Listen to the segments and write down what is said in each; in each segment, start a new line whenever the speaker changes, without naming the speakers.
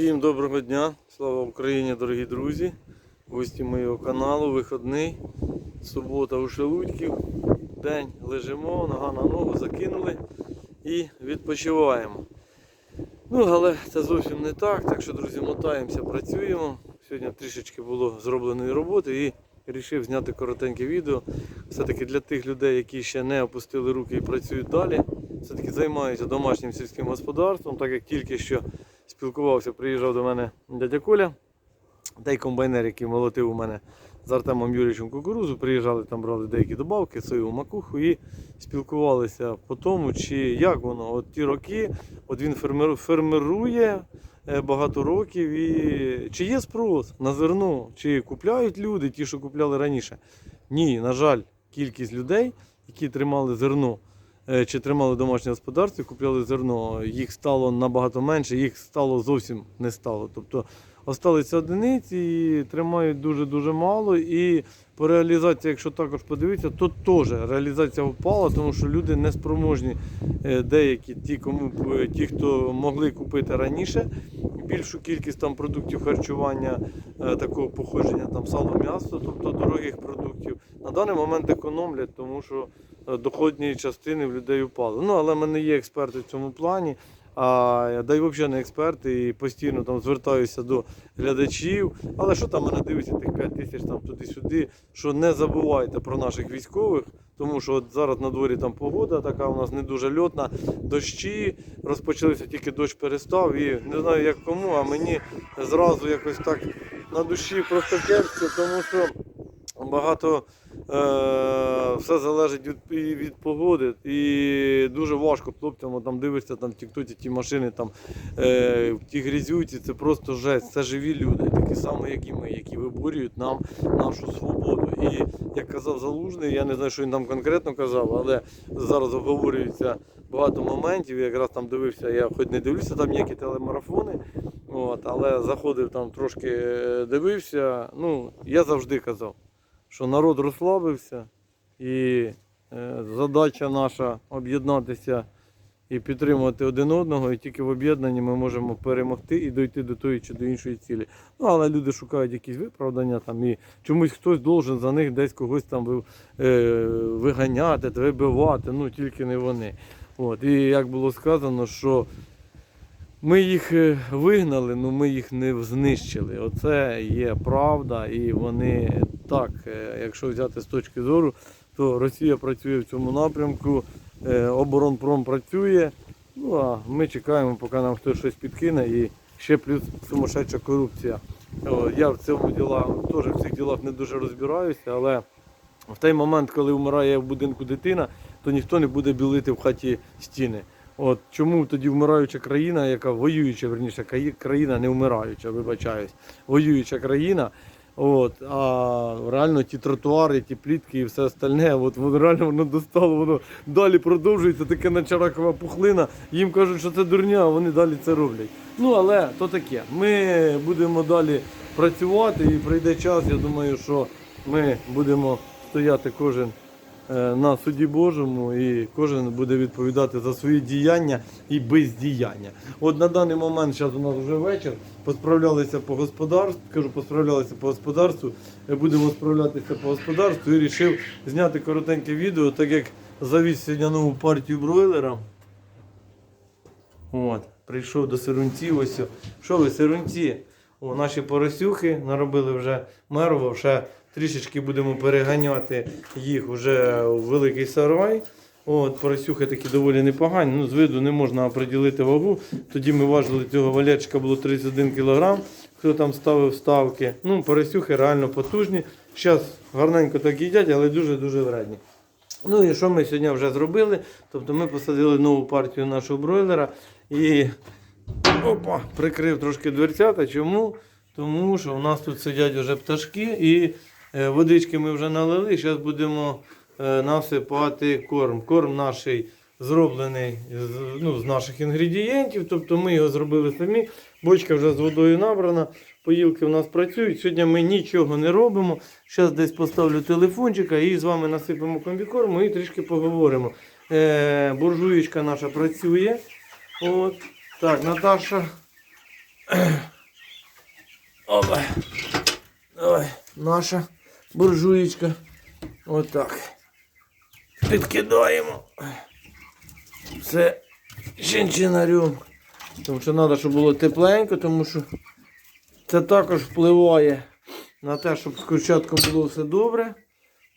Всім доброго дня, слава Україні, дорогі друзі, гості моєго каналу, вихідний, субота у Шелудьків, день лежимо, нога на ногу закинули і відпочиваємо. Ну, але це зовсім не так, так що, друзі, мотаємося, працюємо. Сьогодні трішечки було зробленої роботи і вирішив зняти коротеньке відео. Все-таки для тих людей, які ще не опустили руки і працюють далі, все-таки займаються домашнім сільським господарством, так як тільки що спілкувався, приїжджав до мене дядя Коля, той комбайнер, який молотив у мене з Артемом Юрійовичем кукурузу, приїжджали там, брали деякі добавки, соєву макуху і спілкувалися по тому, чи як воно, от ті роки, от він фермерує е, багато років, і чи є спрос на зерно, чи купляють люди, ті, що купляли раніше. Ні, на жаль, кількість людей, які тримали зерно, чи тримали домашнє господарство, купляли зерно, їх стало набагато менше, їх стало зовсім не стало. Тобто осталися одиниці і тримають дуже-дуже мало. І по реалізації, якщо також подивитися, то теж реалізація впала, тому що люди не спроможні е, деякі, ті, кому ті, хто могли купити раніше, більшу кількість там продуктів харчування е, такого походження, там сало, м'ясо, тобто дорогих продуктів, на даний момент економлять, тому що е, доходні частини в людей впали. Ну, але в мене є експерти в цьому плані. А да й взагалі не експерти, і постійно там звертаюся до глядачів. Але що там мене дивиться, тих 5 тисяч там туди-сюди, що не забувайте про наших військових, тому що от зараз на дворі там погода така у нас не дуже льотна, дощі розпочалися, тільки дощ перестав. І не знаю як кому, а мені зразу якось так на душі просто кепсько, тому що багато е, все залежить від, від погоди. І дуже важко хлопцям, там дивишся там в тіктоці ті машини, там е, в ті грязюці, це просто жесть. Це живі люди, такі самі, як і ми, які виборюють нам нашу свободу. І як казав Залужний, я не знаю, що він там конкретно казав, але зараз обговорюється багато моментів. Я якраз там дивився, я хоч не дивлюся там ніякі телемарафони. От, але заходив там трошки е, дивився. Ну, я завжди казав, що народ розслабився, і е, задача наша об'єднатися і підтримувати один одного, і тільки в об'єднанні ми можемо перемогти і дойти до тої чи до іншої цілі. Ну, але люди шукають якісь виправдання там, і чомусь хтось должен за них десь когось там е, виганяти, вибивати, ну тільки не вони. От, і як було сказано, що ми їх е, вигнали, але ми їх не знищили. Оце є правда, і вони так, е, якщо взяти з точки зору, то Росія працює в цьому напрямку, е, оборонпром працює. Ну а ми чекаємо, поки нам хтось щось підкине і ще плюс сумасшедша корупція. Я в цьому діла теж в цих ділах не дуже розбираюся, але в той момент, коли вмирає в будинку дитина, то ніхто не буде білити в хаті стіни. От чому тоді вмираюча країна, яка воююча, верніше, країна не вмираюча, вибачаюсь, воююча країна. От, а реально ті тротуари, ті плітки і все остальне, от воно реально воно достало, воно далі продовжується, таке начаракова пухлина. Їм кажуть, що це дурня, а вони далі це роблять. Ну але то таке. Ми будемо далі працювати і прийде час. Я думаю, що ми будемо стояти кожен на суді Божому, і кожен буде відповідати за свої діяння і бездіяння. От на даний момент, зараз у нас вже вечір, посправлялися по господарству, кажу, посправлялися по господарству, е, будемо справлятися по господарству і вирішив зняти коротеньке відео, так як завіз сьогодні нову партію бройлера. От, прийшов до сирунців, ось. Що ви, сирунці? О, наші поросюхи наробили вже мерво, ще трішечки будемо переганяти їх вже у великий сарай. От, поросюхи такі доволі непогані. Ну, з виду не можна оприділити вагу. Тоді ми важили цього валячка було 31 кг. Хто там ставив ставки. Ну, поросюхи реально потужні. Зараз гарненько так їдять, але дуже-дуже вредні. Ну і що ми сьогодні вже зробили? Тобто ми посадили нову партію нашого бройлера і опа, прикрив трошки дверцята. Чому? Тому що у нас тут сидять вже пташки і водички ми вже налили. Зараз будемо е, насипати корм. Корм наш зроблений ну, з наших інгредієнтів, тобто ми його зробили самі. Бочка вже з водою набрана, поїлки в нас працюють. Сьогодні ми нічого не робимо. Зараз десь поставлю телефончика і з вами насипемо комбікорму і трішки поговоримо. Е, буржуєчка наша працює. От. Так, Наташа Опа. Давай, наша буржуєчка. Отак. Підкидаємо. Все чинчинарем. Тому що треба, щоб було тепленько, тому що це також впливає на те, щоб з курчатком було все добре.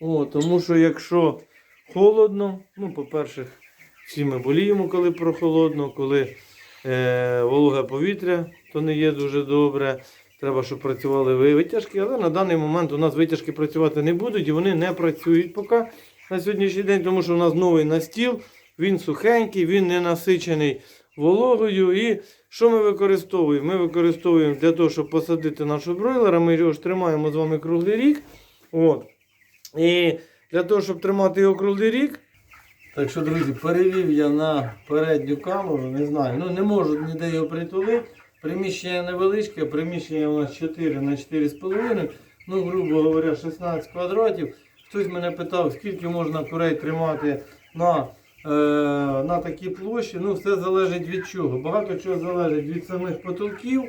О, тому що якщо холодно, ну, по-перше, всі ми боліємо, коли прохолодно, коли е, вологе повітря, то не є дуже добре. Треба, щоб працювали витяжки, але на даний момент у нас витяжки працювати не будуть і вони не працюють поки на сьогоднішній день, тому що у нас новий настіл, він сухенький, він не насичений вологою. І що ми використовуємо? Ми використовуємо для того, щоб посадити нашого бройлера, ми його ж тримаємо з вами круглий рік. От. І для того, щоб тримати його круглий рік. Так що, друзі, перевів я на передню камеру, не знаю, ну не можу ніде його притулити. Приміщення невеличке, приміщення у нас 4 на 4,5, ну, грубо говоря, 16 квадратів. Хтось мене питав, скільки можна курей тримати на, е, на такій площі. Ну, все залежить від чого. Багато чого залежить від самих потолків, е,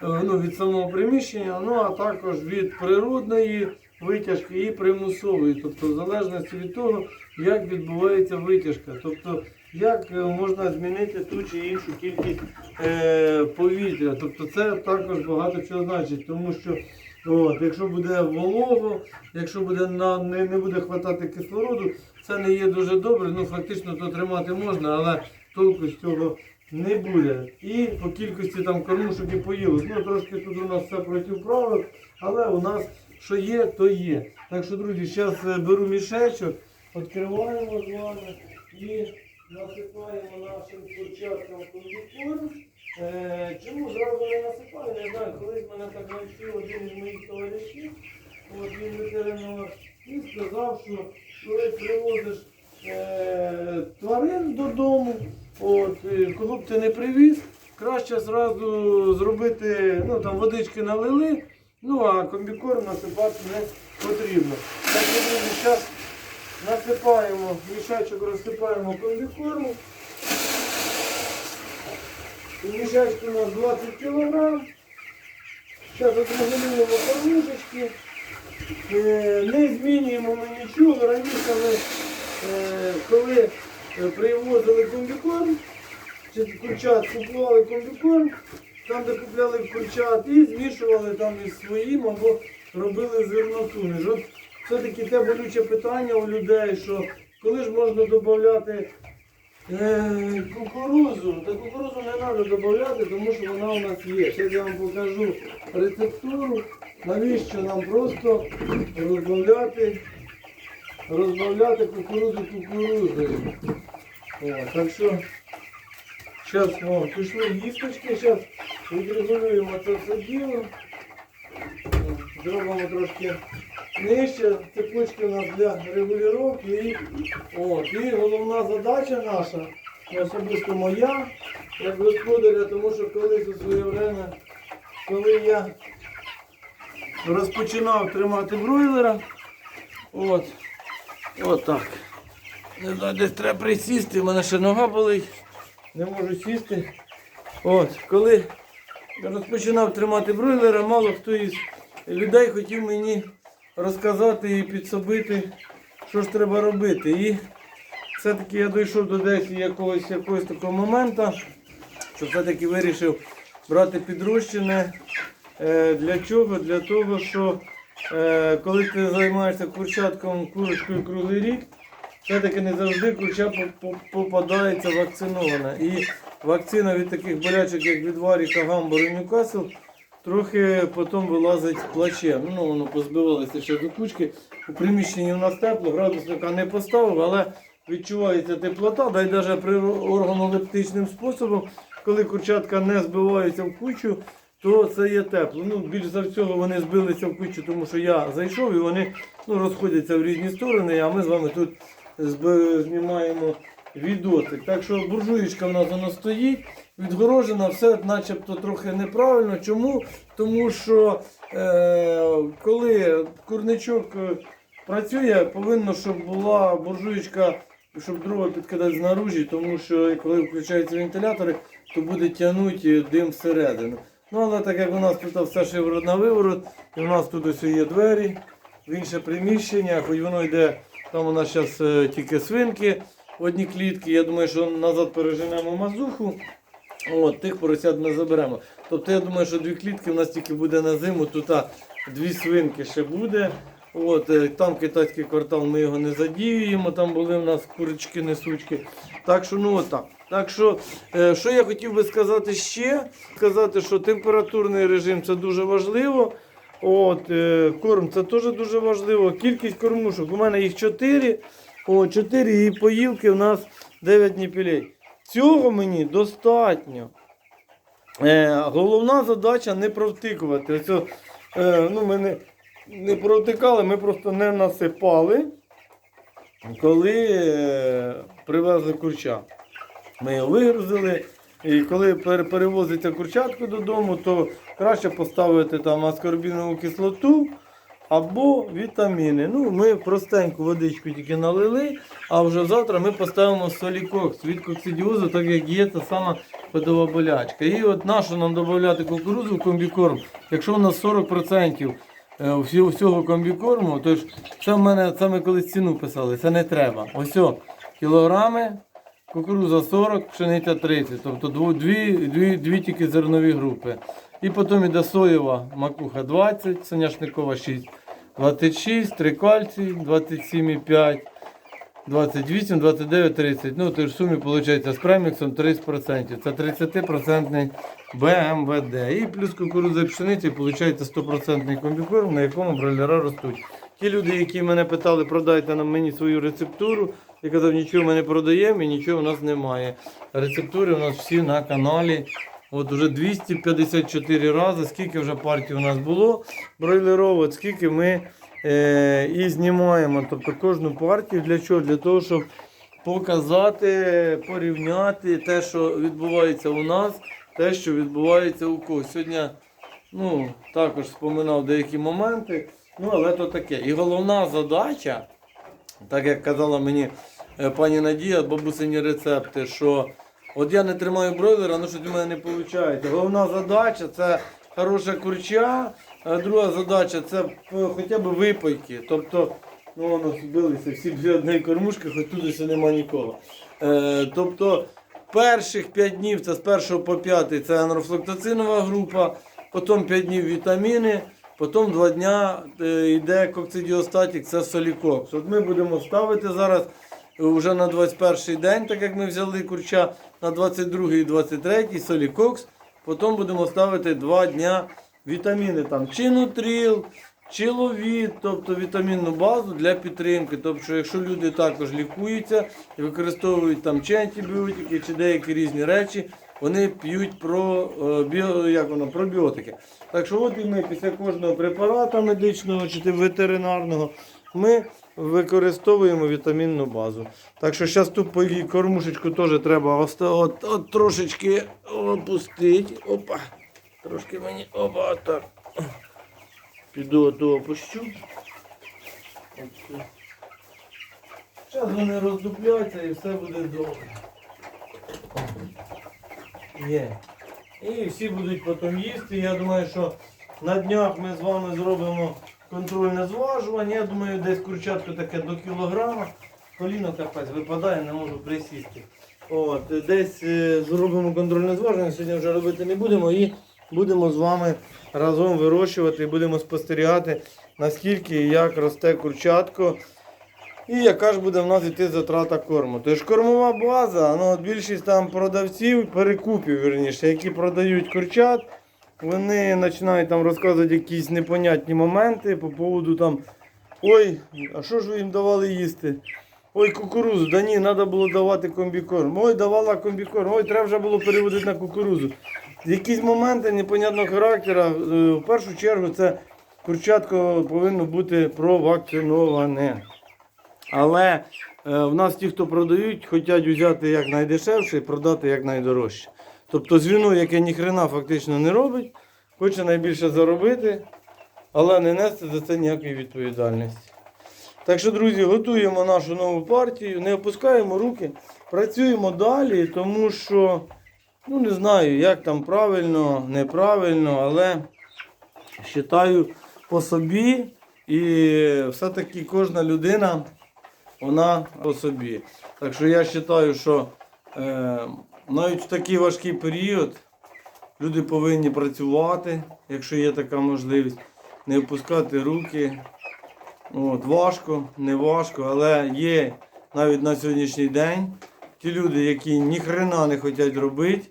ну, від самого приміщення, ну а також від природної витяжки і примусової. Тобто, в залежності від того, як відбувається витяжка. Тобто, як е, можна змінити ту чи іншу кількість е, повітря. Тобто це також багато чого значить, тому що от, якщо буде волого, якщо буде на, не, не буде хватати кислороду, це не є дуже добре. Ну фактично то тримати можна, але толку з цього не буде. І по кількості там кормушок і поїлок. Ну трошки тут у нас все проти правил, але у нас що є, то є. Так що, друзі, зараз беру мішечок, відкриваємо з вами і насипаємо нашим курчаткам кондикорм. Е, чому зразу не насипаю? Не знаю, колись мене так навчив один із моїх товаришів, от він ветеринар, і сказав, що коли привозиш е, тварин додому, от, е, кого б ти не привіз, краще зразу зробити, ну там водички налили, ну а комбікорм насипати не потрібно. Так, насипаємо, мішечок розсипаємо комбікорму. І Мішечки у нас 20 кг. Зараз отрегулюємо кормушечки. Е, Не змінюємо ми нічого. Раніше ми, е, коли е, привозили комбікорм, чи курчат купували комбікорм, там де купляли курчат і змішували там із своїм або робили зерносуміш. Все-таки те болюче питання у людей, що коли ж можна додати Е, Кукурузу, та кукурузу не треба додати, тому що вона у нас є. Зараз я вам покажу рецептуру, навіщо нам просто розбавляти, розбавляти кукурузу кукурузою. О, так що зараз о, пішли їсточки, зараз відрегулюємо це все діло. Зробимо трошки нижче, цепочки у нас для регулювання. І, от, і головна задача наша, особисто моя, як господаря, тому що колись у своє время, коли я розпочинав тримати бройлера, от, от так. Не знаю, десь треба присісти, в мене ще нога болить, не можу сісти. От, коли розпочинав тримати бройлера, мало хто із людей хотів мені розказати і підсобити, що ж треба робити. І все-таки я дійшов до десь якогось, якогось такого моменту, що все-таки вирішив брати підрощене. Для чого? Для того, що е, коли ти займаєшся курчатком курочкою круглий рік, все-таки не завжди курча по- по- попадається вакцинована. І вакцина від таких болячок, як від Варіка, Гамбург і Ньюкасл, трохи потім вилазить плачем. Ну, воно позбивалося ще до кучки. У приміщенні у нас тепло, градусника не поставив, але відчувається теплота, да й навіть при органолептичним способом, коли курчатка не збиваються в кучу, то це є тепло. Ну, більш за всього вони збилися в кучу, тому що я зайшов і вони ну, розходяться в різні сторони, а ми з вами тут знімаємо відосик. Так що буржуєчка в нас вона стоїть, відгорожена, все начебто трохи неправильно. Чому? Тому що е, коли курничок е, працює, повинно, щоб була буржуєчка, щоб дрова підкидати знаружі, тому що коли включаються вентилятори, то буде тягнути дим всередину. Ну, але так як у нас тут все шиворот на виворот, і у нас тут ось є двері в інше приміщення, хоч воно йде, там у нас зараз тільки свинки, одні клітки. Я думаю, що назад переженемо мазуху. От, тих поросят ми заберемо. Тобто я думаю, що дві клітки у нас тільки буде на зиму, тут а, дві свинки ще буде. От, е, там китайський квартал, ми його не задіюємо, там були у нас курочки, несучки. Так що, ну отак. Так що, е, що я хотів би сказати ще? Сказати, що температурний режим це дуже важливо. От, е, корм це теж дуже важливо. Кількість кормушок. У мене їх 4. О, 4 і поїлки у нас 9 ніпілей. Цього мені достатньо. Е, головна задача не провтикувати. Ось, о, е, ну, ми не, не провтикали, ми просто не насипали, коли е, привезли курча. Ми його вигрузили. І коли пере- перевозиться курчатку додому, то краще поставити там аскорбінову кислоту або вітаміни. Ну, ми простеньку водичку тільки налили, а вже завтра ми поставимо солікокс від коксидіозу, так як є та сама ходова болячка. І от нащо нам додати кукурудзу в комбікорм, якщо у нас 40% е, всього, комбікорму, то ж це в мене це ми колись ціну писали, це не треба. Ось кілограми. Кукуруза 40, пшениця 30, тобто дві, дві, дві тільки зернові групи. І потім іде соєва макуха 20, соняшникова 6, 26, 3 кальцій, 27,5, 28, 29, 30. Ну, то ж в сумі виходить з преміксом 30%. Це 30% БМВД. І плюс кукурудза пшениці виходить 100% комбікорм, на якому бройлера ростуть. Ті люди, які мене питали, продайте нам мені свою рецептуру, я казав, нічого ми не продаємо і нічого у нас немає. Рецептури у нас всі на каналі. От уже 254 рази, скільки вже партій у нас було бройлерово, скільки ми е, і знімаємо. Тобто кожну партію для чого? Для того, щоб показати, порівняти те, що відбувається у нас, те, що відбувається у когось. Сьогодні ну, також споминав деякі моменти, ну але то таке. І головна задача, так як казала мені е, пані Надія, бабусині рецепти, що от я не тримаю бройлера, ну що в мене не виходить. Головна задача це хороша курча, а друга задача це е, хоча б випайки. Тобто, ну воно збилися всі дві однієї кормушки, хоч тут ще нема нікого. Е, тобто перших 5 днів це з 1 по 5 це анрофлектоцинова група, потім 5 днів вітаміни, потім 2 дня е, йде кокцидіостатік, це солікокс. От ми будемо ставити зараз вже на 21 день, так як ми взяли курча, на 22 і 23 солікокс. Потім будемо ставити 2 дня вітаміни, там, чи нутріл, чи ловіт, тобто вітамінну базу для підтримки. Тобто, якщо люди також лікуються і використовують там чи антибіотики, чи деякі різні речі, вони п'ють про е, як воно, пробіотики. Так що от і ми після кожного препарату медичного чи ветеринарного ми використовуємо вітамінну базу. Так що зараз її кормушечку теж треба оста- от, от трошечки опустити. Опа. Трошки мені опа так. Піду оту опущу. Зараз вони роздупляться і все буде добре. Є. І всі будуть потім їсти. Я думаю, що на днях ми з вами зробимо контрольне зважування. Я думаю, десь курчатку таке до кілограма. Коліно капець випадає, не можу присісти. От, десь е, зробимо контрольне зважування, сьогодні вже робити не будемо і будемо з вами разом вирощувати і будемо спостерігати, наскільки і як росте курчатко. І яка ж буде в нас йти затрата корму. Тож кормова база, ну, більшість там продавців, перекупів, вірніше, які продають курчат, вони починають там розказувати якісь непонятні моменти по поводу там. Ой, а що ж ви їм давали їсти? Ой, кукурузу, да ні, треба було давати комбікорм. Ой, давала комбікорм, ой, треба вже було переводити на кукурузу. Якісь моменти непонятного характеру. е, В першу чергу це курчатко повинно бути провакциноване. Але е, в нас ті, хто продають, хочуть взяти як найдешевше і продати як найдорожче. Тобто звіно, яке ніхрена фактично не робить, хоче найбільше заробити, але не нести за це ніякої відповідальності. Так що, друзі, готуємо нашу нову партію, не опускаємо руки, працюємо далі, тому що Ну, не знаю, як там правильно, неправильно, але вважаю по собі. І все-таки кожна людина, вона по собі. Так що я вважаю, що е, навіть в такий важкий період люди повинні працювати, якщо є така можливість, не опускати руки. От, важко, не важко, але є навіть на сьогоднішній день ті люди, які ніхрена не хочуть робити,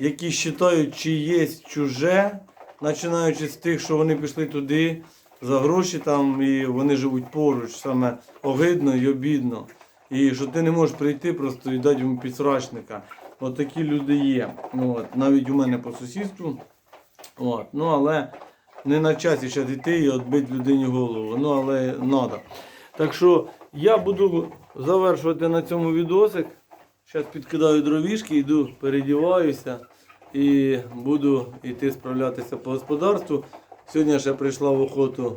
які вважають, чи є чуже, починаючи з тих, що вони пішли туди за гроші там і вони живуть поруч, саме огидно і обідно. І що ти не можеш прийти просто і дати йому підсрачника. От такі люди є. От, навіть у мене по сусідству. От, ну але не на часі ще йти і відбити людині голову. Ну але треба. Так що я буду завершувати на цьому відосик. Зараз підкидаю дровішки, йду, передіваюся і буду йти справлятися по господарству. Сьогодні ще прийшла в охоту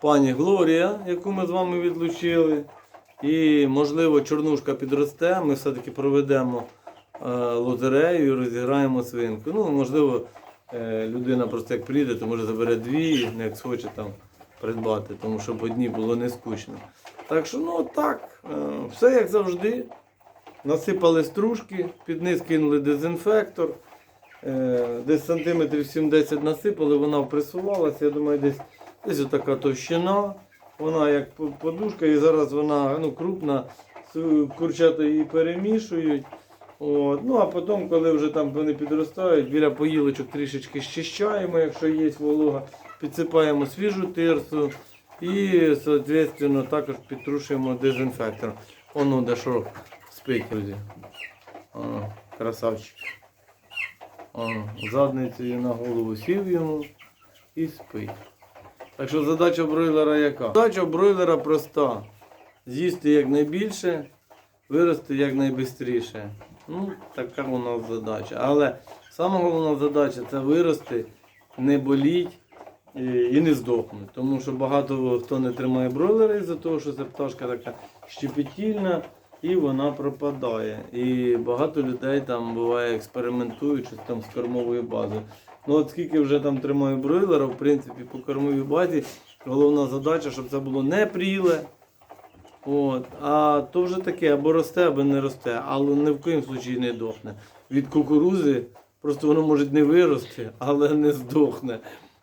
пані Глорія, яку ми з вами відлучили. І, можливо, чорнушка підросте. Ми все-таки проведемо лотерею і розіграємо свинку. Ну, можливо, е, людина просто як прийде, то може забере дві, як схоче там придбати, тому щоб одні було не скучно. Так що, ну так, е, все як завжди. Насипали стружки, під низ кинули дезінфектор. Е, Десь сантиметрів 7-10 насипали, вона впресувалася. Я думаю, десь, десь отака товщина. Вона як подушка, і зараз вона ну, крупна, курчата її перемішують. От. Ну а потім, коли вже там вони підростають, біля поїлочок трішечки щищаємо, якщо є волога, підсипаємо свіжу тирсу і, соответственно, також підтрушуємо дезінфектором. Воно де що спить, друзі. Красавчик. Задницею на голову сів йому і спить. Так що задача бройлера яка? Задача бройлера проста. З'їсти якнайбільше, вирости якнайбистріше. Ну, така у нас задача. Але сама головна задача це вирости, не боліть і, не здохнути. Тому що багато хто не тримає бройлера із-за того, що ця пташка така щепетільна і вона пропадає. І багато людей там буває експериментують щось там з кормовою базою. Ну от скільки вже там тримаю бройлера, в принципі, по кормовій базі, головна задача, щоб це було не пріле. От, а то вже таке, або росте, або не росте, але ні в коїм случаї не дохне. Від кукурузи просто воно може не вирости, але не здохне.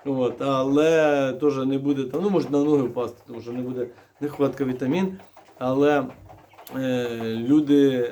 От, але теж не буде там, ну може на ноги впасти, тому що не буде нехватка вітамін. Але е, люди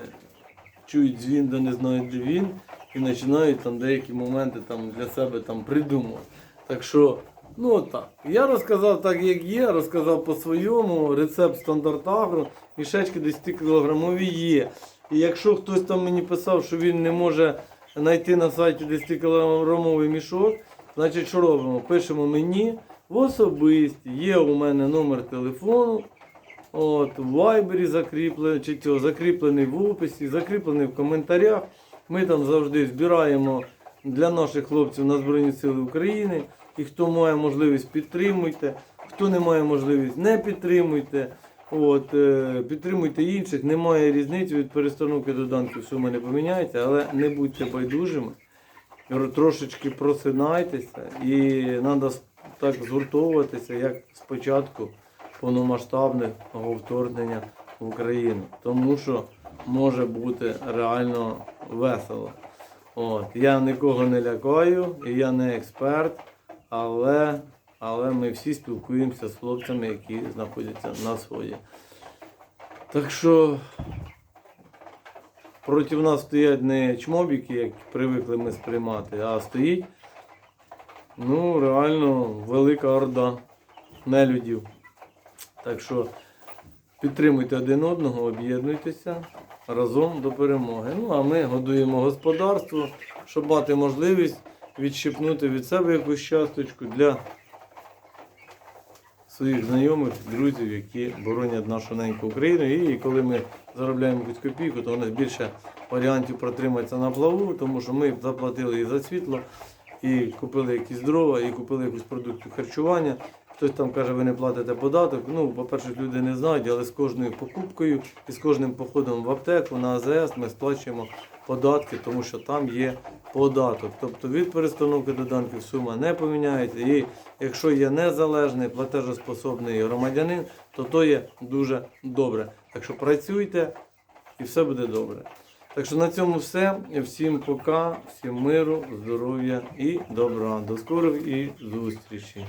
чують дзвін, де не знають, де він, і починають там деякі моменти там для себе там придумувати. Так що, ну отак. Я розказав так, як є, розказав по-своєму. Рецепт стандарт агро, мішечки 10 кілограмові є. І якщо хтось там мені писав, що він не може знайти на сайті 10 кілограмовий мішок, значить що робимо? Пишемо мені в особисті, є у мене номер телефону. От, в Вайбері закріплений, чи цього, закріплений в описі, закріплений в коментарях. Ми там завжди збираємо для наших хлопців на Збройні Сили України. І хто має можливість, підтримуйте. Хто не має можливість, не підтримуйте. От, е, підтримуйте інших, немає різниці від перестановки до данків, сума не поміняється, але не будьте байдужими. Трошечки просинайтеся і треба так згуртовуватися, як спочатку повномасштабного вторгнення в Україну. Тому що може бути реально весело. От. Я нікого не лякаю, і я не експерт, але, але ми всі спілкуємося з хлопцями, які знаходяться на сході. Так що проти нас стоять не чмобіки, як привикли ми сприймати, а стоїть ну, реально велика орда нелюдів. Так що підтримуйте один одного, об'єднуйтеся разом до перемоги. Ну а ми годуємо господарство, щоб мати можливість відщипнути від себе якусь часточку для своїх знайомих, друзів, які боронять нашу неньку Україну. І коли ми заробляємо якусь копійку, то у нас більше варіантів протриматися на плаву, тому що ми заплатили і за світло, і купили якісь дрова, і купили якусь продукцію харчування. Хтось там каже, ви не платите податок. Ну, по-перше, люди не знають, але з кожною покупкою і з кожним походом в аптеку на АЗС ми сплачуємо податки, тому що там є податок. Тобто від перестановки доданків сума не поміняється. І якщо є незалежний платежоспособний громадянин, то то є дуже добре. Так що працюйте і все буде добре. Так що на цьому все. Всім пока, всім миру, здоров'я і добра. До скорих і зустрічі.